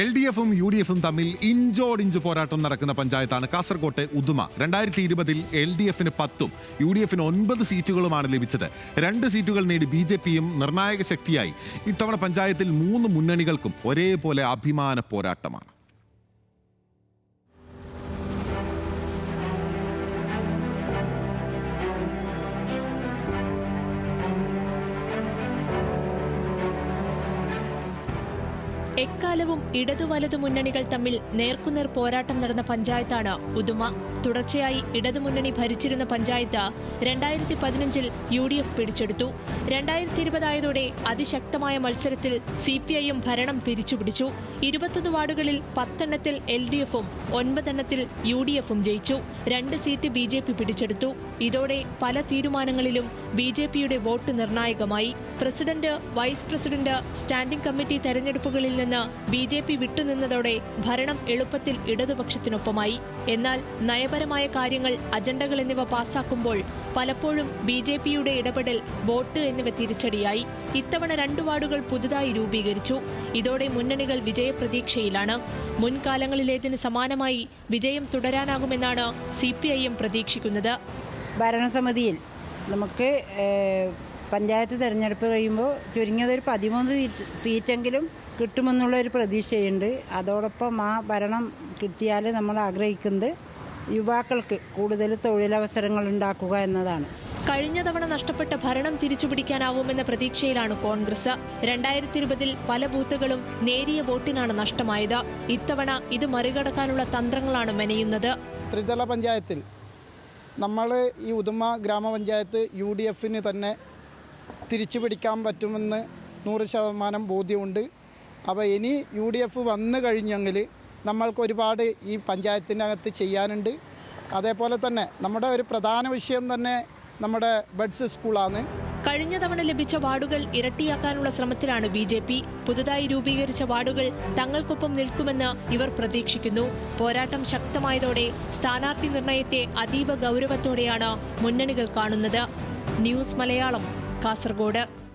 L D എഫും U D എഫും തമ്മിൽ ഇഞ്ചോടിഞ്ച് പോരാട്ടം നടക്കുന്ന പഞ്ചായത്താണ് കാസർകോട്ടെ ഉദുമ. രണ്ടായിരത്തി ഇരുപതിൽ എൽ ഡി എഫിന് പത്തും യു ഡി എഫിന് ഒൻപത് സീറ്റുകളുമാണ് ലഭിച്ചത്. രണ്ട് സീറ്റുകൾ നേടി ബി ജെ പിയും നിർണായക ശക്തിയായി. ഇത്തവണ പഞ്ചായത്തിൽ മൂന്ന് മുന്നണികൾക്കും ഒരേപോലെ അഭിമാന പോരാട്ടമാണ്. എക്കാലവും ഇടതു വലതു മുന്നണികൾ തമ്മിൽ നേർക്കുനേർ പോരാട്ടം നടന്ന പഞ്ചായത്താണ് ഉദുമ തുടർച്ചയായി ഇടതുമുന്നണി ഭരിച്ചിരുന്ന പഞ്ചായത്ത് രണ്ടായിരത്തി പതിനഞ്ചിൽ യു ഡി എഫ് പിടിച്ചെടുത്തു. രണ്ടായിരത്തി ഇരുപതായതോടെ അതിശക്തമായ മത്സരത്തിൽ സി പി ഐയും ഭരണം തിരിച്ചുപിടിച്ചു ഇരുപത്തൊന്ന് വാർഡുകളിൽ പത്തെണ്ണത്തിൽ എൽ ഡി എഫും ഒൻപതെണ്ണത്തിൽ യു ഡി എഫും ജയിച്ചു. രണ്ട് സീറ്റ് ബി ജെ പി പിടിച്ചെടുത്തു. ഇതോടെ പല തീരുമാനങ്ങളിലും ബി ജെ പിയുടെ വോട്ട് നിർണായകമായി. President vice president standing committee തെരഞ്ഞെടുപ്പുകളിൽ നിന്ന് ബി ജെ പി വിട്ടുനിന്നതോടെ ഭരണം എളുപ്പത്തിൽ ഇടതുപക്ഷത്തിനൊപ്പമായി. എന്നാൽ നയപരമായ കാര്യങ്ങൾ അജണ്ടകൾ എന്നിവ പാസാക്കുമ്പോൾ പലപ്പോഴും ബി ജെ പിയുടെ ഇടപെടൽ വോട്ട് എന്നിവ തിരിച്ചടിയായി. ഇത്തവണ രണ്ടു വാർഡുകൾ പുതുതായി രൂപീകരിച്ചു. ഇതോടെ മുന്നണികൾ വിജയപ്രതീക്ഷയിലാണ്. മുൻകാലങ്ങളിലേതിന് സമാനമായി വിജയം തുടരാനാകുമെന്നാണ് സി പ്രതീക്ഷിക്കുന്നത്. ഭരണസമിതിയിൽ നമുക്ക് പഞ്ചായത്ത് തിരഞ്ഞെടുപ്പ് കഴിയുമ്പോൾ ചുരുങ്ങിയത് ഒരു പതിമൂന്ന് സീറ്റ് സീറ്റെങ്കിലും കിട്ടുമെന്നുള്ള ഒരു പ്രതീക്ഷയുണ്ട്. അതോടൊപ്പം ആ ഭരണം കിട്ടിയാൽ നമ്മൾ ആഗ്രഹിക്കുന്നത് യുവാക്കൾക്ക് കൂടുതൽ തൊഴിലവസരങ്ങൾ ഉണ്ടാക്കുക എന്നതാണ്. കഴിഞ്ഞ തവണ നഷ്ടപ്പെട്ട ഭരണം തിരിച്ചുപിടിക്കാനാവുമെന്ന പ്രതീക്ഷയിലാണ് കോൺഗ്രസ്. രണ്ടായിരത്തി ഇരുപതിൽ പല ബൂത്തുകളും നേരിയ വോട്ടിനാണ് നഷ്ടമായത്. ഇത്തവണ ഇത് മറികടക്കാനുള്ള തന്ത്രങ്ങളാണ് മെനയുന്നത്. ത്രിതല പഞ്ചായത്തിൽ നമ്മൾ ഈ ഉദുമ ഗ്രാമപഞ്ചായത്ത് യു ഡി എഫിന് തന്നെ തിരിച്ചു പിടിക്കാൻ പറ്റുമെന്ന് നൂറ് ശതമാനം ബോധ്യമുണ്ട്. അപ്പോൾ ഇനി യു ഡി എഫ് വന്നു കഴിഞ്ഞെങ്കിൽ നമ്മൾക്ക് ഒരുപാട് ഈ പഞ്ചായത്തിനകത്ത് ചെയ്യാനുണ്ട്. അതേപോലെ തന്നെ നമ്മുടെ ഒരു പ്രധാന വിഷയം തന്നെ നമ്മുടെ ബഡ്സ് സ്കൂളാണ്. കഴിഞ്ഞ തവണ ലഭിച്ച വാർഡുകൾ ഇരട്ടിയാക്കാനുള്ള ശ്രമത്തിലാണ് ബി ജെ പി. പുതുതായി രൂപീകരിച്ച വാർഡുകൾ തങ്ങൾക്കൊപ്പം നിൽക്കുമെന്ന് ഇവർ പ്രതീക്ഷിക്കുന്നു. പോരാട്ടം ശക്തമായതോടെ സ്ഥാനാർത്ഥി നിർണയത്തെ അതീവ ഗൗരവത്തോടെയാണ് മുന്നണികൾ കാണുന്നത്. ന്യൂസ് മലയാളം കാസർഗോഡ്.